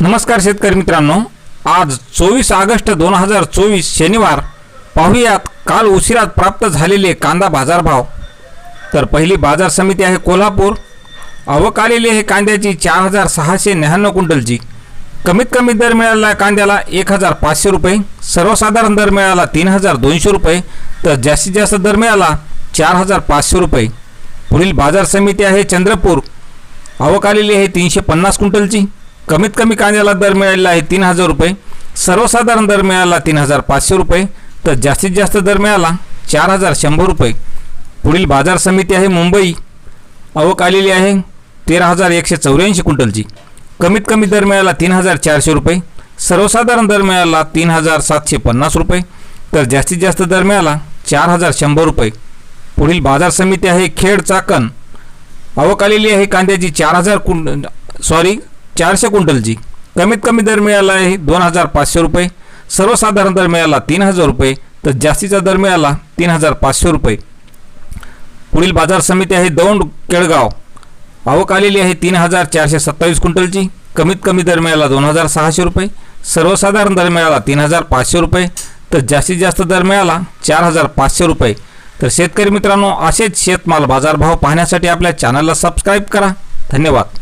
नमस्कार शेतकरी मित्रांनो. आज चोवीस ऑगस्ट दोन हजार चोवीस शनिवार पाहुयात काल उशिरात प्राप्त झालेले कांदा बाजारभाव. तर पहिली बाजार समिती आहे कोल्हापूर. आवक आलेली आहे कांद्याची चार हजार सहाशे न्याण्णव क्विंटलची. कमीत कमी दर मिळाला कांद्याला एक हजार पाचशे रुपये सर्वसाधारण दर मिळाला तीन हजार दोनशे रुपये तर जास्तीत जास्त दर मिळाला चार हजार पाचशे रुपये. पुढील बाजार समिती आहे चंद्रपूर. आवक आलेली आहे तीनशे पन्नास क्विंटलची. कमीत कमी कांद्याला दर मिळालेला आहे तीन हजार रुपये. सर्वसाधारण दर मिळाला तीन हजार पाचशे रुपये. तर जास्तीत जास्त दर मिळाला चार हजार शंभर रुपये. पुढील बाजार समिती आहे मुंबई. आवक आलेली आहे तेरा हजार एकशे चौऱ्याऐंशी क्विंटलची. कमीत कमी दर मिळाला तीन हजार चारशे रुपये. सर्वसाधारण दर मिळाला तीन हजार सातशे पन्नास रुपये. तर जास्तीत जास्त दर मिळाला चार हजार शंभर रुपये. पुढील बाजार समिती आहे खेड चाकण. आवक आलेली आहे कांद्याची चार हजार कुंड सॉरी चारशे क्विंटलची कमीत कमी दर मिळाला आहे दोन हजार पाचशे रुपये. सर्वसाधारण दर मिळाला तीन हजार रुपये. तर जास्तीचा दर मिळाला तीन हजार पाचशे रुपये. पुढील बाजार समिती आहे दौंड केळगाव. आवक आलेली आहे तीन हजार चारशे सत्तावीस क्विंटलची कमीत कमी दर मिळाला दोन हजार सहाशे रुपये. सर्वसाधारण दर मिळाला तीन हजार पाचशे रुपये. तर जास्तीत जास्त दर मिळाला चार हजार पाचशे रुपये. तर शेतकरी मित्रांनो असेच शेतमाल बाजारभाव पाहण्यासाठी आपल्या चॅनलला सबस्क्राईब करा. धन्यवाद.